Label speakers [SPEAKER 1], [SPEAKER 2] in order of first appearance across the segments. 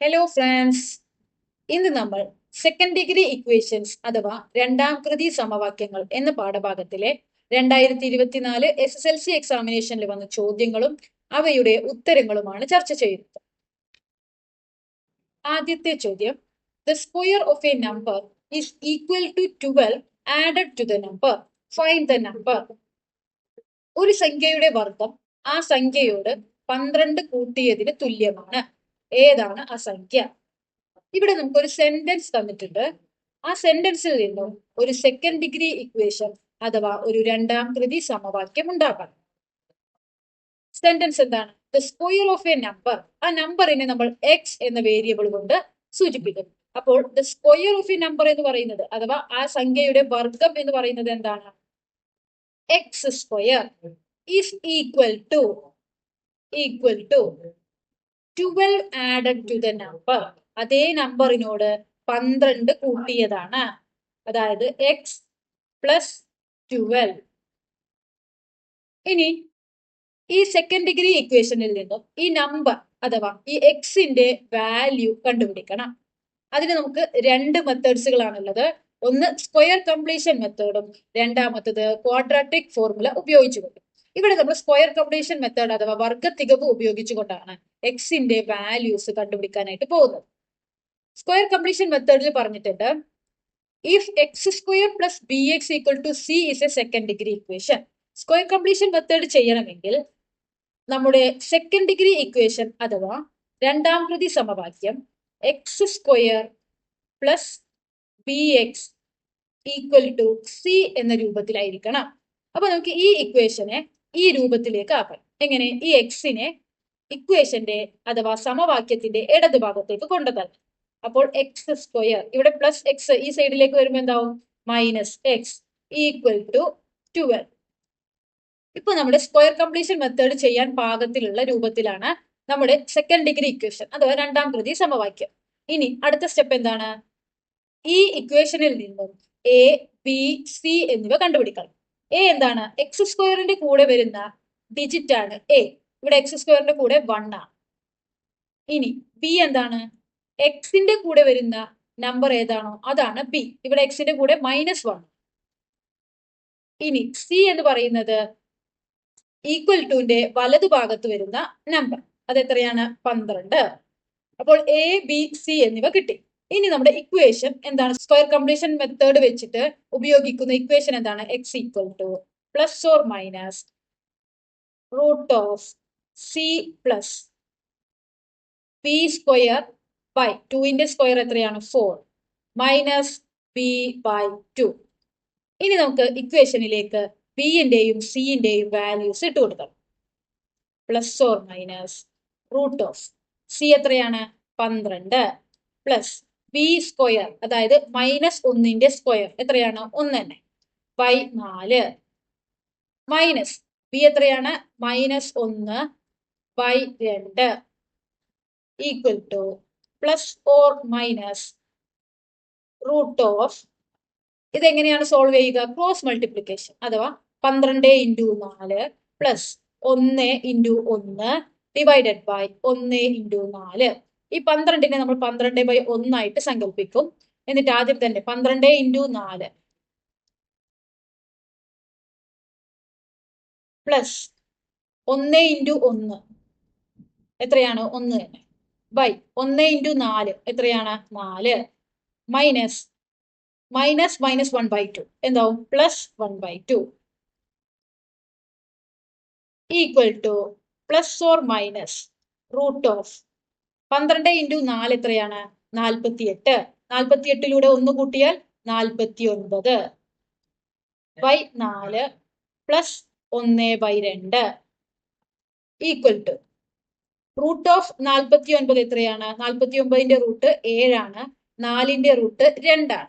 [SPEAKER 1] Hello friends ഇന്ന് നമ്മൾ second degree equations അഥവാ രണ്ടാം കൃതി സമവാക്യങ്ങൾ എന്ന പാഠഭാഗത്തിലെ രണ്ടായിരത്തി ഇരുപത്തിനാല് എസ് എസ് എൽ സി എക്സാമിനേഷനിൽ വന്ന ചോദ്യങ്ങളും അവയുടെ ഉത്തരങ്ങളുമാണ് ചർച്ച ചെയ്യുന്നത്. ആദ്യത്തെ ചോദ്യം the square of a number is equal to twelve added to the number fine the number ഒരു സംഖ്യയുടെ വർഗം ആ സംഖ്യയോട് പന്ത്രണ്ട് കൂട്ടിയതിന് തുല്യമാണ്. ഏതാണ് ആ സംഖ്യ? ഇവിടെ നമുക്കൊരു സെന്റൻസ് തന്നിട്ടുണ്ട്. ആ സെന്റൻസിൽ നിന്നും ഒരു സെക്കൻഡ് ഡിഗ്രി ഇക്വേഷൻ അഥവാ ഒരു രണ്ടാം കൃതി സമവാക്യം ഉണ്ടാക്കണം. സെന്റൻസ് എന്താണ്? The square of a number ആ നമ്പറിനെ നമ്മൾ എക്സ് എന്ന വേരിയബിൾ കൊണ്ട് സൂചിപ്പിക്കുന്നു അപ്പോൾ the square of a number എന്ന് പറയുന്നത് അഥവാ ആ സംഖ്യയുടെ വർഗം എന്ന് പറയുന്നത് എന്താണ്? X square is equal to equal to twelve added to the number അതേ നമ്പറിനോട് പന്ത്രണ്ട് കൂട്ടിയതാണ്. അതായത് എക്സ് പ്ലസ് ട്വൽവ് ഇനി ഈ സെക്കൻഡ് ഡിഗ്രി ഇക്വേഷനിൽ നിന്നും ഈ നമ്പർ അഥവാ ഈ എക്സിന്റെ വാല്യൂ കണ്ടുപിടിക്കണം. അതിന് നമുക്ക് രണ്ട് മെത്തേഡ്സുകളാണുള്ളത് ഒന്ന് സ്ക്വയർ കംപ്ലീഷൻ മെത്തേഡും രണ്ടാമത്തത് ക്വാഡ്രാറ്റിക് ഫോർമുല ഉപയോഗിച്ചുകൊണ്ട്. ഇവിടെ നമ്മൾ സ്ക്വയർ കംപ്ലീഷൻ മെത്തേഡ് അഥവാ വർഗ തികവ് ഉപയോഗിച്ചുകൊണ്ടാണ് എക്സിന്റെ വാല്യൂസ് കണ്ടുപിടിക്കാനായിട്ട് പോകുന്നത്. സ്ക്വയർ കംപ്ലീഷൻ മെത്തേഡിൽ പറഞ്ഞിട്ടുണ്ട്. If X square plus B X equal to C is a second degree equation square completion method ചെയ്യണമെങ്കിൽ നമ്മുടെ സെക്കൻഡ് ഡിഗ്രി ഇക്വേഷൻ അഥവാ രണ്ടാം പ്രതി സമവാക്യം X square plus B X equal to C എന്ന രൂപത്തിലായിരിക്കണം. അപ്പൊ നമുക്ക് ഈ ഇക്വേഷനെ ഈ രൂപത്തിലേക്ക് ആക്കാം. എങ്ങനെ? ഈ എക്സിനെ ഇക്വേഷന്റെ അഥവാ സമവാക്യത്തിന്റെ ഇടത് ഭാഗത്തേക്ക് കൊണ്ടുതരണം അപ്പോൾ എക്സ് സ്ക്വയർ ഇവിടെ പ്ലസ് എക്സ് ഈ സൈഡിലേക്ക് വരുമ്പോൾ എന്താവും? Minus X equal to twelve ഇപ്പൊ നമ്മുടെ സ്ക്വയർ കംപ്ലീഷൻ മെത്തേഡ് ചെയ്യാൻ പാകത്തിലുള്ള രൂപത്തിലാണ് നമ്മുടെ സെക്കൻഡ് ഡിഗ്രി ഇക്വേഷൻ അഥവാ രണ്ടാം കൃതി സമവാക്യം. ഇനി അടുത്ത സ്റ്റെപ്പ് എന്താണ്? ഈ ഇക്വേഷനിൽ നിന്നും എ ബി സി എന്നിവ കണ്ടുപിടിക്കണം. എ എന്താണ്? എക്സ് സ്ക്വയറിന്റെ കൂടെ വരുന്ന ഡിജിറ്റ് ആണ് എ ഇവിടെ എക്സ് സ്ക്വയറിന്റെ കൂടെ വൺ ആണ്. ഇനി ബി എന്താണ്? എക്സിന്റെ കൂടെ വരുന്ന നമ്പർ ഏതാണോ അതാണ് ബി ഇവിടെ എക്സിന്റെ കൂടെ മൈനസ് വൺ ഇനി സി എന്ന് പറയുന്നത് ഈക്വൽ ടുവിന്റെ വലതുഭാഗത്ത് വരുന്ന നമ്പർ അത് എത്രയാണ്? പന്ത്രണ്ട്. അപ്പോൾ എ ബി സി എന്നിവ കിട്ടി. ഇനി നമ്മുടെ ഇക്വേഷൻ എന്താണ്? സ്ക്വയർ കംപ്ലീഷൻ മെത്തേഡ് വെച്ചിട്ട് ഉപയോഗിക്കുന്ന ഇക്വേഷൻ എന്താണ്? X equal to plus or minus root of C plus B square by ടുവിന്റെ സ്ക്വയർ എത്രയാണ്? Four minus B by two ഇനി നമുക്ക് ഇക്വേഷനിലേക്ക് ബിന്റെയും സിന്റെയും വാല്യൂസ് ഇട്ട് കൊടുക്കാം. Plus or minus root of C എത്രയാണ്? പന്ത്രണ്ട്. പ്ലസ് ബി സ്ക്വയർ അതായത് മൈനസ് ഒന്നിന്റെ സ്ക്വയർ എത്രയാണ്? ഒന്ന് തന്നെ ബൈ നാല്. മൈനസ് ബി എത്രയാണ്? മൈനസ് ഒന്ന്. ബൈ രണ്ട്. Equal to plus or minus root of ഇതെങ്ങനെയാണ് സോൾവ് ചെയ്യുക? ക്രോസ് മൾട്ടിപ്ലിക്കേഷൻ അഥവാ പന്ത്രണ്ട് ഇന്റു നാല് പ്ലസ് ഒന്ന് ഇന്റു ഒന്ന് ഡിവൈഡഡ് ബൈ ഒന്ന് ഇന്റു നാല്. ഈ പന്ത്രണ്ടിനെ നമ്മൾ പന്ത്രണ്ട് ബൈ ഒന്നായിട്ട് സങ്കല്പിക്കും എന്നിട്ട് ആദ്യം തന്നെ പന്ത്രണ്ട് ഇന്റു നാല് പ്ലസ് ഒന്ന് ഇന്റു ഒന്ന് എത്രയാണ്? ഒന്ന്. തന്നെ ബൈ. ഒന്ന് ഇന്റു നാല്. എത്രയാണ്? നാല്. Minus minus minus one by two. എന്താവും? Plus one by two. Equal to plus or minus root of പന്ത്രണ്ട് ഇന്റു നാല് എത്രയാണ്? നാൽപ്പത്തി എട്ട് നാൽപ്പത്തി എട്ടിലൂടെ ഒന്ന് കൂട്ടിയാൽ നാൽപ്പത്തി ഒൻപത് ബൈ നാല് പ്ലസ് ഒന്ന് ബൈ രണ്ട്. Equal to. റൂട്ട് ഓഫ് നാൽപ്പത്തി ഒൻപത് എത്രയാണ്? നാൽപ്പത്തി ഒമ്പതിന്റെ റൂട്ട് ഏഴാണ്. നാലിന്റെ റൂട്ട് രണ്ടാണ്.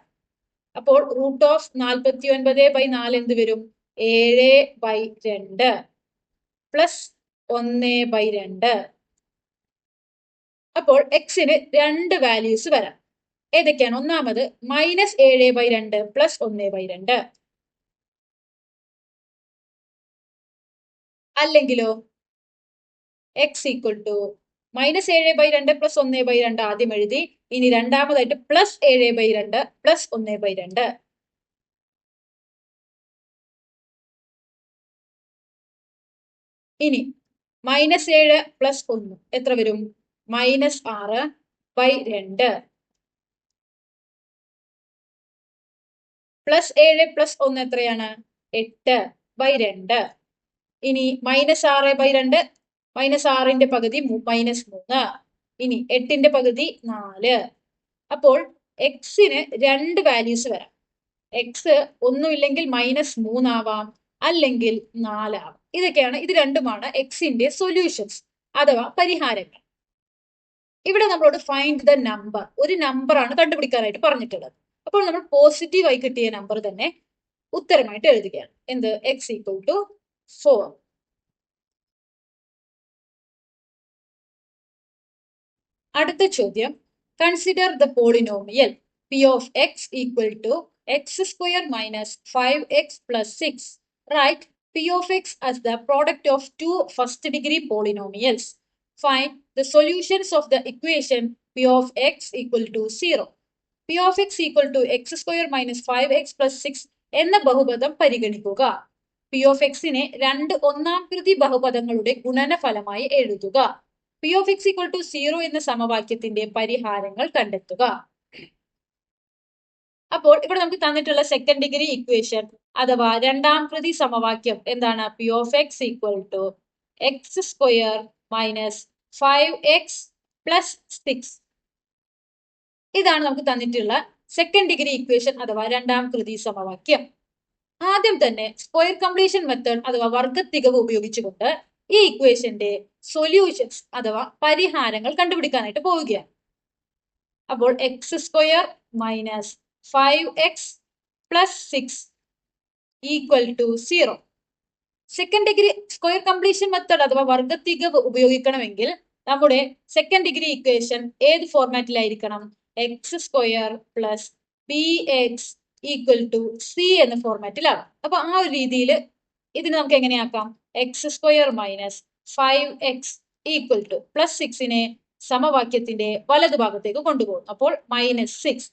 [SPEAKER 1] അപ്പോൾ റൂട്ട് ഓഫ് നാൽപ്പത്തി ഒൻപത് ബൈ നാല് എന്ത് വരും? ഏഴ് ബൈ രണ്ട്. പ്ലസ് ഒന്ന് ബൈ രണ്ട്. അപ്പോൾ എക്സിന് രണ്ട് വാല്യൂസ് വരാം. ഏതൊക്കെയാണ്? ഒന്നാമത് മൈനസ് ഏഴ് ബൈ രണ്ട് പ്ലസ് ഒന്ന് ബൈ രണ്ട്. അല്ലെങ്കിലോ? എക്സ് ഈക്വൽ ടു മൈനസ് ഏഴ് ബൈ രണ്ട് പ്ലസ് ഒന്ന് ബൈ രണ്ട് ആദ്യം എഴുതി. ഇനി രണ്ടാമതായിട്ട് പ്ലസ് ഏഴ് ബൈ രണ്ട് പ്ലസ് ഒന്ന് ബൈ രണ്ട്. ഇനി മൈനസ് ഏഴ് പ്ലസ് ഒന്ന് എത്ര വരും? മൈനസ് ആറ് ബൈ രണ്ട്. പ്ലസ് ഏഴ് പ്ലസ് ഒന്ന് എത്രയാണ്? എട്ട് ബൈ രണ്ട്. ഇനി മൈനസ് ആറ് ബൈ രണ്ട് മൈനസ് ആറിന്റെ പകുതി മൈനസ് മൂന്ന്. ഇനി എട്ടിന്റെ പകുതി നാല്. അപ്പോൾ എക്സിന് രണ്ട് വാല്യൂസ് വരാം. എക്സ് ഒന്നുമില്ലെങ്കിൽ മൈനസ് മൂന്നാവാം അല്ലെങ്കിൽ നാലാവാം. ഇതൊക്കെയാണ് ഇത് രണ്ടുമാണ് എക്സിന്റെ സൊല്യൂഷൻസ് അഥവാ പരിഹാരങ്ങൾ. ഇവിടെ നമ്മളോട് ഫൈൻഡ് ദ നമ്പർ ഒരു നമ്പറാണ് കണ്ടുപിടിക്കാനായിട്ട് പറഞ്ഞിട്ടുള്ളത്. അപ്പോൾ നമ്മൾ പോസിറ്റീവായി കിട്ടിയ നമ്പർ തന്നെ ഉത്തരമായിട്ട് എഴുതുകയാണ്. എന്ത്? എക്സ് ഈക്വൽ ടു ഫോർ അടുത്ത ചോദ്യം. Consider the polynomial P of X equal to X square minus five X plus six write P of X as the product of two first degree polynomials fine the solutions of the equation P of X equal to zero P of X equal to X square minus five X plus six എന്ന ബഹുപദം പരിഗണിക്കുക. P of എക്സിനെ രണ്ട് ഒന്നാം കൃതി ബഹുപദങ്ങളുടെ ഗുണനഫലമായി എഴുതുക. P of X equal to zero എന്ന സമവാക്യത്തിന്റെ പരിഹാരങ്ങൾ കണ്ടെത്തുക. അപ്പോൾ ഇവിടെ നമുക്ക് തന്നിട്ടുള്ള സെക്കൻഡ് ഡിഗ്രി ഇക്വേഷൻ അഥവാ രണ്ടാം കൃതി സമവാക്യം എന്താണ്? P of X equal to X square minus five X plus six ഇതാണ് നമുക്ക് തന്നിട്ടുള്ള സെക്കൻഡ് ഡിഗ്രി ഇക്വേഷൻ അഥവാ രണ്ടാം കൃതി സമവാക്യം. ആദ്യം തന്നെ സ്ക്വയർ കംപ്ലീഷൻ മെത്തേഡ് അഥവാ വർഗത്തികവ് ഉപയോഗിച്ചുകൊണ്ട് ഈ ഇക്വേഷന്റെ സൊല്യൂഷൻസ് അഥവാ പരിഹാരങ്ങൾ കണ്ടുപിടിക്കാനായിട്ട് പോവുകയാണ്. അപ്പോൾ X square minus five X plus six equal to zero second degree square completion method അഥവാ വർഗത്തികവ് ഉപയോഗിക്കണമെങ്കിൽ നമ്മുടെ സെക്കൻഡ് ഡിഗ്രി ഇക്വേഷൻ ഏത് ഫോർമാറ്റിലായിരിക്കണം X square plus B X equal to C എന്ന ഫോർമാറ്റിലാണ് അപ്പൊ ആ ഒരു രീതിയിൽ ഇതിന് നമുക്ക് എങ്ങനെയാക്കാം? X square minus five X equal to plus സിക്സിനെ സമവാക്യത്തിന്റെ വലതുഭാഗത്തേക്ക് കൊണ്ടുപോകും. അപ്പോൾ മൈനസ് സിക്സ്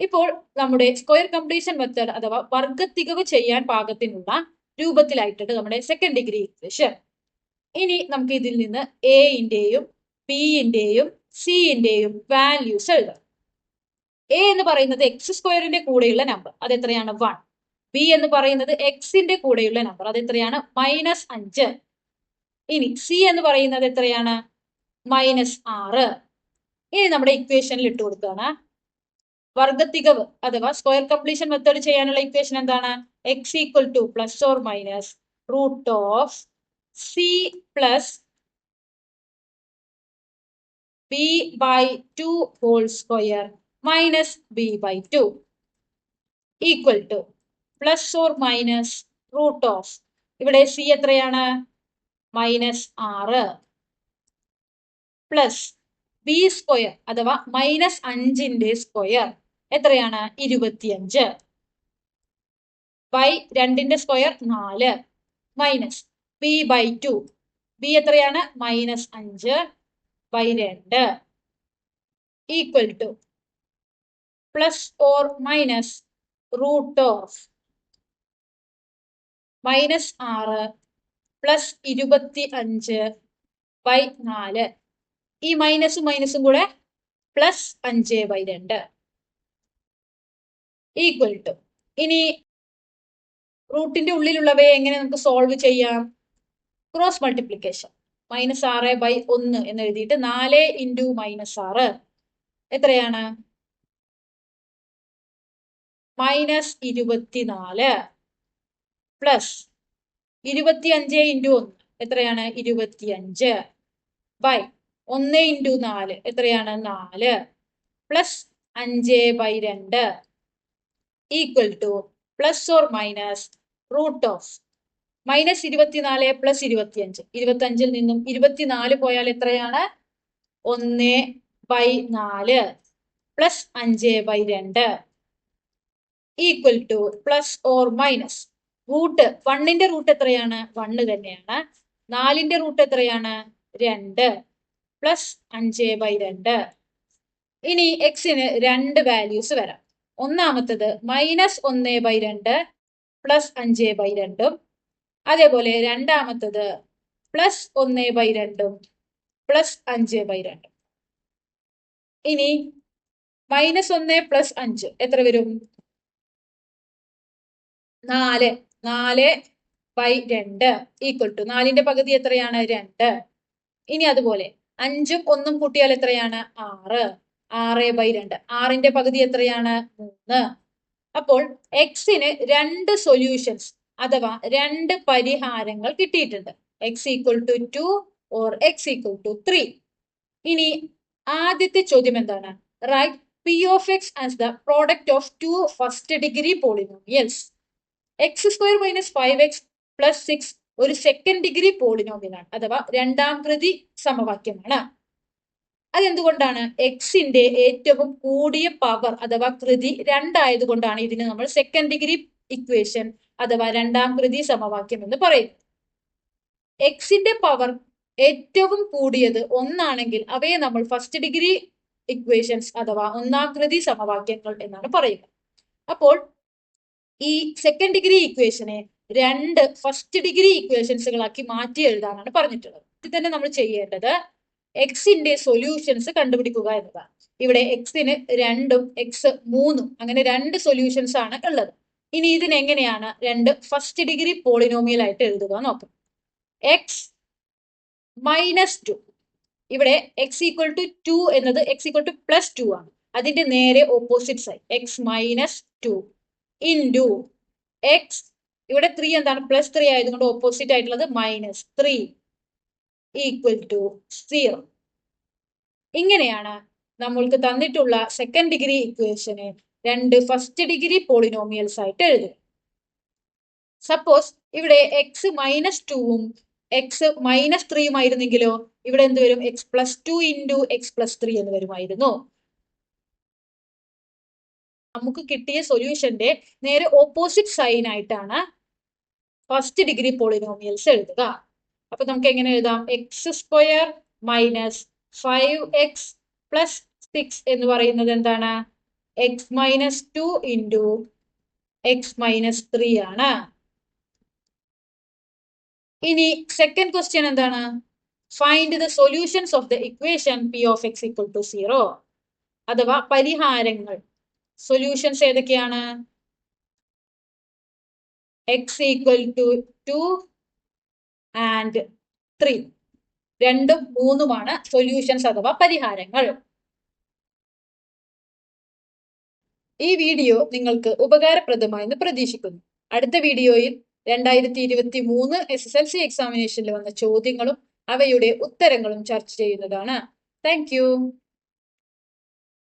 [SPEAKER 1] ഇപ്പോൾ നമ്മുടെ സ്ക്വയർ കംപ്ലീഷൻ മെത്തേഡ് അഥവാ വർഗത്തികവ് ചെയ്യാൻ പാകത്തിനുള്ള രൂപത്തിലായിട്ടുണ്ട് നമ്മുടെ സെക്കൻഡ് ഡിഗ്രി ഇക്വേഷൻ ഇനി നമുക്ക് ഇതിൽ നിന്ന് എയിന്റെയും പിന്റെയും സിന്റെയും വാല്യൂസ് എഴുതാം. എ എന്ന് പറയുന്നത് എക്സ് സ്ക്വയറിന്റെ കൂടെയുള്ള നമ്പർ അത് എത്രയാണ് വൺ ബി എന്ന് പറയുന്നത് എക്സിന്റെ കൂടെയുള്ള നമ്പർ അത് എത്രയാണ്? മൈനസ് അഞ്ച്. ഇനി സി എന്ന് പറയുന്നത് എത്രയാണ്? മൈനസ് ആറ്. ഇനി നമ്മുടെ ഇക്വേഷനിൽ ഇട്ട് കൊടുക്കുകയാണ്. വർഗത്തികവ് അഥവാ സ്ക്വയർ കംപ്ലീഷൻ മെത്തേഡ് ചെയ്യാനുള്ള ഇക്വേഷൻ എന്താണ്? X equal to plus or minus root of C plus B by two whole square minus B by two equal to plus or minus root of ഇവിടെ സി എത്രയാണ്? Minus ആറ്. Plus B square അഥവാ minus അഞ്ചിന്റെ square എത്രയാണ്? ഇരുപത്തിയഞ്ച്. By രണ്ടിന്റെ square നാല്. Minus B by two B എത്രയാണ്? മൈനസ് അഞ്ച് ബൈ രണ്ട്. Equal to plus or minus root of minus ആറ് പ്ലസ് ഇരുപത്തി അഞ്ച് ബൈ നാല്. ഈ മൈനസും മൈനസും കൂടെ പ്ലസ് അഞ്ച് ബൈ രണ്ട്. ഈക്വൽ ടു ഇനി റൂട്ടിന്റെ ഉള്ളിലുള്ളവയെ എങ്ങനെ നമുക്ക് സോൾവ് ചെയ്യാം? ക്രോസ് മൾട്ടിപ്ലിക്കേഷൻ മൈനസ് ആറ് ബൈ ഒന്ന് എന്ന് എഴുതിയിട്ട് നാല് ഇന്റു മൈനസ് ആറ്. എത്രയാണ്? മൈനസ് ഇരുപത്തിനാല്. പ്ലസ് ഇരുപത്തി അഞ്ച് ഇന്റു ഒന്ന് എത്രയാണ്? ഇരുപത്തിയഞ്ച്. ബൈ ഒന്ന് ഇന്റു നാല് എത്രയാണ്? നാല്. പ്ലസ് അഞ്ച് ബൈ രണ്ട്. Equal to plus or minus root of minus ഇരുപത്തിനാല് പ്ലസ് ഇരുപത്തിയഞ്ച്. ഇരുപത്തിയഞ്ചിൽ നിന്നും ഇരുപത്തിനാല് പോയാൽ എത്രയാണ്? ഒന്ന് ബൈ നാല്. പ്ലസ് അഞ്ച് ബൈ രണ്ട്. Equal to plus or minus root വണ്ണിന്റെ റൂട്ട് എത്രയാണ്? വണ്ണ് തന്നെയാണ്. നാലിന്റെ റൂട്ട് എത്രയാണ്? രണ്ട്. പ്ലസ് അഞ്ച് ബൈ രണ്ട്. ഇനി എക്സിന് രണ്ട് വാല്യൂസ് വരാം. ഒന്നാമത്തത് മൈനസ് ഒന്ന് ബൈ രണ്ട് പ്ലസ് അഞ്ച് ബൈ രണ്ടും. അതേപോലെ രണ്ടാമത്തത് പ്ലസ് ഒന്ന് ബൈ രണ്ടും പ്ലസ് അഞ്ച് ബൈ രണ്ടും. ഇനി മൈനസ് ഒന്ന് പ്ലസ് അഞ്ച് എത്ര വരും? നാല്. നാല് ബൈ രണ്ട് ഈക്വൽ ടു നാലിന്റെ പകുതി എത്രയാണ്? രണ്ട്. ഇനി അതുപോലെ അഞ്ചും ഒന്നും കൂട്ടിയാൽ എത്രയാണ്? ആറ്. ആറ് ബൈ രണ്ട്. ആറിന്റെ പകുതി എത്രയാണ്? മൂന്ന്. അപ്പോൾ എക്സിന് രണ്ട് സൊല്യൂഷൻസ് അഥവാ രണ്ട് പരിഹാരങ്ങൾ കിട്ടിയിട്ടുണ്ട്. X equal to two or X equal to three ഇനി ആദ്യത്തെ ചോദ്യം എന്താണ്? Write P of X as the product of two first degree polynomials X square minus five X plus six ഒരു സെക്കൻഡ് ഡിഗ്രി പോളിനോമിയലാണ് അഥവാ രണ്ടാം കൃതി സമവാക്യമാണ്. അതെന്തുകൊണ്ടാണ്? എക്സിന്റെ ഏറ്റവും കൂടിയ പവർ അഥവാ കൃതി രണ്ടായതുകൊണ്ടാണ് ഇതിന് നമ്മൾ സെക്കൻഡ് ഡിഗ്രി ഇക്വേഷൻ അഥവാ രണ്ടാം കൃതി സമവാക്യം എന്ന് പറയുന്നത് എക്സിന്റെ പവർ ഏറ്റവും കൂടിയത് ഒന്നാണെങ്കിൽ അവയെ നമ്മൾ ഫസ്റ്റ് ഡിഗ്രി ഇക്വേഷൻസ് അഥവാ ഒന്നാം കൃതി സമവാക്യങ്ങൾ എന്നാണ് പറയുക. അപ്പോൾ ഈ സെക്കൻഡ് ഡിഗ്രി ഇക്വേഷനെ രണ്ട് ഫസ്റ്റ് ഡിഗ്രി ഇക്വേഷൻസുകളാക്കി മാറ്റി എഴുതാനാണ് പറഞ്ഞിട്ടുള്ളത്. ഇത് തന്നെ നമ്മൾ ചെയ്യേണ്ടത് എക്സിന്റെ സൊല്യൂഷൻസ് കണ്ടുപിടിക്കുക എന്നതാണ്. ഇവിടെ എക്സിന് രണ്ടും എക്സ് മൂന്നും അങ്ങനെ രണ്ട് സൊല്യൂഷൻസ് ആണ് ഉള്ളത്. ഇനി ഇതിനെങ്ങനെയാണ് രണ്ട് ഫസ്റ്റ് ഡിഗ്രി പോളിനോമിയൽ ആയിട്ട് എഴുതുക നോക്കാം. എക്സ് മൈനസ് ടു ഇവിടെ എക്സ് ഈക്വൽ ടു ടു എന്നത് X equal to plus two ആണ്. അതിന്റെ നേരെ opposite side X minus two into X ഇവിടെ ത്രീ എന്താണ്? പ്ലസ് ത്രീ ആയതുകൊണ്ട് ഓപ്പോസിറ്റ് ആയിട്ടുള്ളത് minus three equal to zero ഇങ്ങനെയാണ് നമ്മൾക്ക് തന്നിട്ടുള്ള സെക്കൻഡ് ഡിഗ്രി ഇക്വേഷന് രണ്ട് ഫസ്റ്റ് ഡിഗ്രി പോളിനോമിയൽസ് ആയിട്ട് എഴുതുക. സപ്പോസ് ഇവിടെ എക്സ് മൈനസ് ടുവും എക്സ് മൈനസ് ത്രീയും ആയിരുന്നെങ്കിലോ ഇവിടെ എന്ത് വരും? X plus two into X plus three എന്ന് വരുമായിരുന്നു. നമുക്ക് കിട്ടിയ സൊല്യൂഷന്റെ നേരെ ഓപ്പോസിറ്റ് സൈൻ ആയിട്ടാണ് ഫസ്റ്റ് ഡിഗ്രി പോളിനോമിയൽസ് എഴുതുക. അപ്പൊ നമുക്ക് എങ്ങനെ എഴുതാം? X square minus five X plus six എന്ന് പറയുന്നത് എന്താണ്? X minus two into X minus three ആണ്. ഇനി സെക്കൻഡ് ക്വസ്റ്റ്യൻ എന്താണ്? Find the solutions of the equation P of X equal to zero അഥവാ പരിഹാരങ്ങൾ. സൊല്യൂഷൻസ് ഏതൊക്കെയാണ്? X equal to two and three രണ്ടും മൂന്നുമാണ് സൊല്യൂഷൻസ് അഥവാ പരിഹാരങ്ങൾ. ഈ വീഡിയോ നിങ്ങൾക്ക് ഉപകാരപ്രദമായെന്ന് പ്രതീക്ഷിക്കുന്നു. അടുത്ത വീഡിയോയിൽ രണ്ടായിരത്തി ഇരുപത്തി മൂന്ന് എസ് എസ് എൽ സി എക്സാമിനേഷനിൽ വന്ന ചോദ്യങ്ങളും അവയുടെ ഉത്തരങ്ങളും ചർച്ച ചെയ്യുന്നതാണ്. താങ്ക്